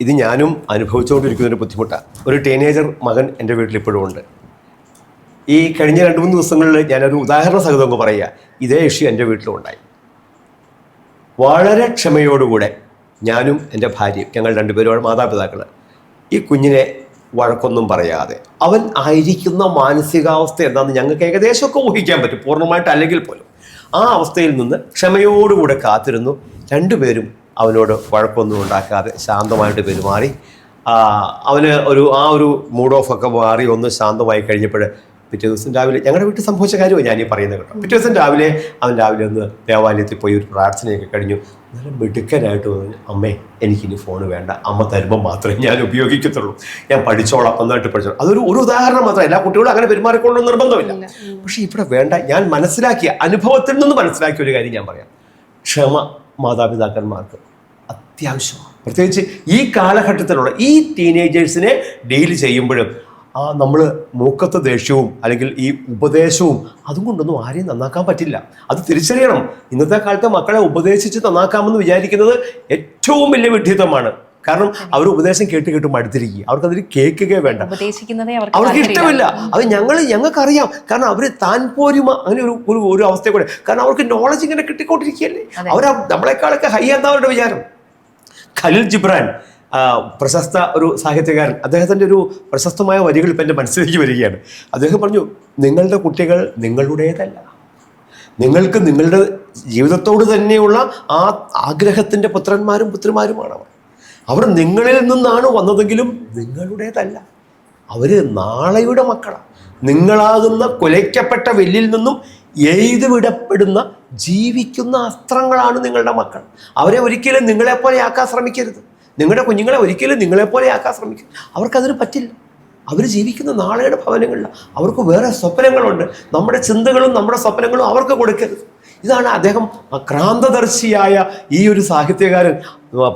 ഇത് ഞാനും അനുഭവിച്ചുകൊണ്ടിരിക്കുന്ന ഒരു ബുദ്ധിമുട്ടാണ് ഒരു ടീനേജർ മകൻ എന്റെ വീട്ടിൽ ഇപ്പോഴും ഉണ്ട്. ഈ കഴിഞ്ഞ രണ്ട് മൂന്ന് ദിവസങ്ങളിൽ ഞാനൊരു ഉദാഹരണ സഹിതം അങ്ങ് പറയുക. ഇതേ ഇഷ്യൂ എന്റെ വീട്ടിലും ഉണ്ടായി. വളരെ ക്ഷമയോടുകൂടെ ഞാനും എന്റെ ഭാര്യയും ഞങ്ങൾ രണ്ടുപേരും മാതാപിതാക്കൾ ഈ കുഞ്ഞിനെ വഴക്കൊന്നും പറയാതെ. അവൻ ആയിരിക്കുന്ന മാനസികാവസ്ഥ എന്താണെന്ന് ഞങ്ങൾക്ക് ഏകദേശമൊക്കെ ഊഹിക്കാൻ പറ്റും പൂർണമായിട്ട് അല്ലെങ്കിൽ പോലും. ആ അവസ്ഥയിൽ നിന്ന് ക്ഷമയോടുകൂടെ കാത്തിരുന്നു. രണ്ടുപേരും അവനോട് വഴക്കൊന്നും ഉണ്ടാക്കാതെ ശാന്തമായിട്ട് പെരുമാറി. അവന് ഒരു ആ ഒരു മൂഡ് ഓഫ് ഒക്കെ മാറി ഒന്ന് ശാന്തമായി കഴിഞ്ഞപ്പോൾ പിറ്റേ ദിവസം രാവിലെ ഞങ്ങളുടെ വീട്ടിൽ സംഭവിച്ച കാര്യമാണ് ഞാൻ ഈ പറയുന്നത് കേട്ടോ. പിറ്റേ ദിവസം രാവിലെ അവൻ രാവിലെ ഒന്ന് ദേവാലയത്തിൽ പോയി ഒരു പ്രാർത്ഥനയൊക്കെ കഴിഞ്ഞു. നല്ല മിടുക്കനായിട്ട് പറഞ്ഞു അമ്മേ എനിക്കിനി ഫോൺ വേണ്ട. അമ്മ തരുമ്പോൾ മാത്രമേ ഞാൻ ഉപയോഗിക്കത്തുള്ളൂ. ഞാൻ പഠിച്ചോളാം നന്നായിട്ട് പഠിച്ചോളാം. അതൊരു ഒരു ഉദാഹരണം മാത്രമേ എല്ലാ കുട്ടികളും അങ്ങനെ പെരുമാറിക്കൊള്ളണം നിർബന്ധമില്ല. പക്ഷേ ഇവിടെ വേണ്ട ഞാൻ മനസ്സിലാക്കിയ അനുഭവത്തിൽ നിന്ന് മനസ്സിലാക്കിയ ഒരു കാര്യം ഞാൻ പറയാം. ക്ഷമ മാതാപിതാക്കന്മാർക്ക്. അത്യാവശ്യമാണ്. പ്രത്യേകിച്ച് ഈ കാലഘട്ടത്തിലുള്ള ഈ ടീനേജേഴ്സിനെ ഡീൽ ചെയ്യുമ്പോഴും ആ നമ്മൾ മൂക്കത്ത് ദേഷ്യവും അല്ലെങ്കിൽ ഈ ഉപദേശവും അതും കൊണ്ടൊന്നും ആരെയും നന്നാക്കാൻ പറ്റില്ല. അത് തിരിച്ചറിയണം. ഇന്നത്തെ കാലത്തെ മക്കളെ ഉപദേശിച്ച് നന്നാക്കാമെന്ന് വിചാരിക്കുന്നത് ഏറ്റവും വലിയ വിഡ്ഢിത്തമാണ്. കാരണം അവർ ഉപദേശം കേട്ട് കേട്ട് മടുത്തിരിക്കുക അവർക്കതിൽ കേൾക്കുക വേണ്ട. അവർക്ക് അവർക്ക്. ഇഷ്ടമില്ല. അത് ഞങ്ങൾ ഞങ്ങൾക്കറിയാം. കാരണം അവർ താൻ പോരുമ അങ്ങനെ ഒരു ഒരു ഒരു അവസ്ഥ കൂടെ. കാരണം അവർക്ക് നോളജ് ഇങ്ങനെ കിട്ടിക്കൊണ്ടിരിക്കുകയല്ലേ? അവർ നമ്മളെക്കാളൊക്കെ ഹൈ എന്താ അവരുടെ വിചാരം. ഖലിൽ ജിബ്രാൻ പ്രശസ്ത ഒരു സാഹിത്യകാരൻ. അദ്ദേഹത്തിന്റെ ഒരു പ്രശസ്തമായ വരികൾ ഇപ്പം എന്റെ മനസ്സിലേക്ക് വരികയാണ്. അദ്ദേഹം പറഞ്ഞു നിങ്ങളുടെ കുട്ടികൾ നിങ്ങളുടേതല്ല. നിങ്ങൾക്ക് നിങ്ങളുടെ ജീവിതത്തോട് തന്നെയുള്ള ആ ആഗ്രഹത്തിന്റെ പുത്രന്മാരും പുത്രിമാരുമാണ് അവർ. അവർ നിങ്ങളിൽ നിന്നാണ് വന്നതെങ്കിലും നിങ്ങളുടേതല്ല. അവർ നാളെയുടെ മക്കളാണ് നിങ്ങളാകുന്ന കുലയ്ക്കപ്പെട്ട വെല്ലിൽ നിന്നും എഴുതി വിടപ്പെടുന്ന ജീവിക്കുന്ന അസ്ത്രങ്ങളാണ് നിങ്ങളുടെ മക്കൾ. അവരെ ഒരിക്കലും നിങ്ങളെപ്പോലെ ആക്കാൻ ശ്രമിക്കരുത്. നിങ്ങളുടെ കുഞ്ഞുങ്ങളെ ഒരിക്കലും നിങ്ങളെപ്പോലെ ആക്കാൻ ശ്രമിക്കരുത്. അവർക്കതിന് പറ്റില്ല. അവർ ജീവിക്കുന്ന നാളെയുടെ ഭവനങ്ങളിലാണ് അവർക്ക് വേറെ സ്വപ്നങ്ങളുണ്ട്. നമ്മുടെ ചിന്തകളും നമ്മുടെ സ്വപ്നങ്ങളും അവർക്ക് കൊടുക്കരുത്. ഇതാണ് അദ്ദേഹം ക്രാന്തദർശിയായ ഈ ഒരു സാഹിത്യകാരൻ.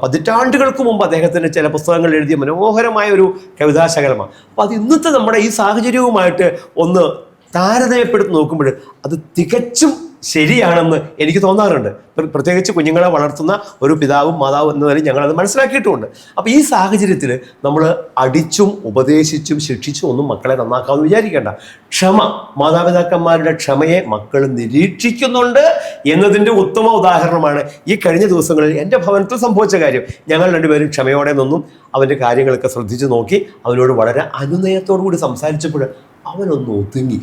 പതിറ്റാണ്ടുകൾക്ക് മുമ്പ് അദ്ദേഹത്തിന്റെ ചില പുസ്തകങ്ങൾ എഴുതിയ മനോഹരമായ ഒരു കവിതാശകലമാണ്. അപ്പോൾ അത് ഇന്നത്തെ നമ്മുടെ ഈ സാഹചര്യവുമായിട്ട് ഒന്ന് താരതമ്യപ്പെടുത്തി നോക്കുമ്പോൾ അത് തികച്ചും ശരിയാണെന്ന് എനിക്ക് തോന്നാറുണ്ട്. പ്രത്യേകിച്ച് കുഞ്ഞുങ്ങളെ വളർത്തുന്ന ഒരു പിതാവും മാതാവും എന്ന നിലയിൽ ഞങ്ങളത് മനസ്സിലാക്കിയിട്ടുമുണ്ട്. അപ്പോൾ ഈ സാഹചര്യത്തിൽ നമ്മൾ അടിച്ചും ഉപദേശിച്ചും ശിക്ഷിച്ചും ഒന്നും മക്കളെ നന്നാക്കാമെന്ന് വിചാരിക്കേണ്ട. ക്ഷമ മാതാപിതാക്കന്മാരുടെ ക്ഷമയെ മക്കൾ നിരീക്ഷിക്കുന്നുണ്ട് എന്നതിന്റെ ഉത്തമ ഉദാഹരണമാണ് ഈ കഴിഞ്ഞ ദിവസങ്ങളിൽ എന്റെ ഭവനത്തിൽ സംഭവിച്ച കാര്യം. ഞങ്ങൾ രണ്ടുപേരും ക്ഷമയോടെ നിന്നും. അവന്റെ കാര്യങ്ങളൊക്കെ ശ്രദ്ധിച്ചു നോക്കി. അവനോട് വളരെ അനുനയത്തോടു കൂടി സംസാരിച്ചപ്പോൾ അവനൊന്ന് ഒതുങ്ങി.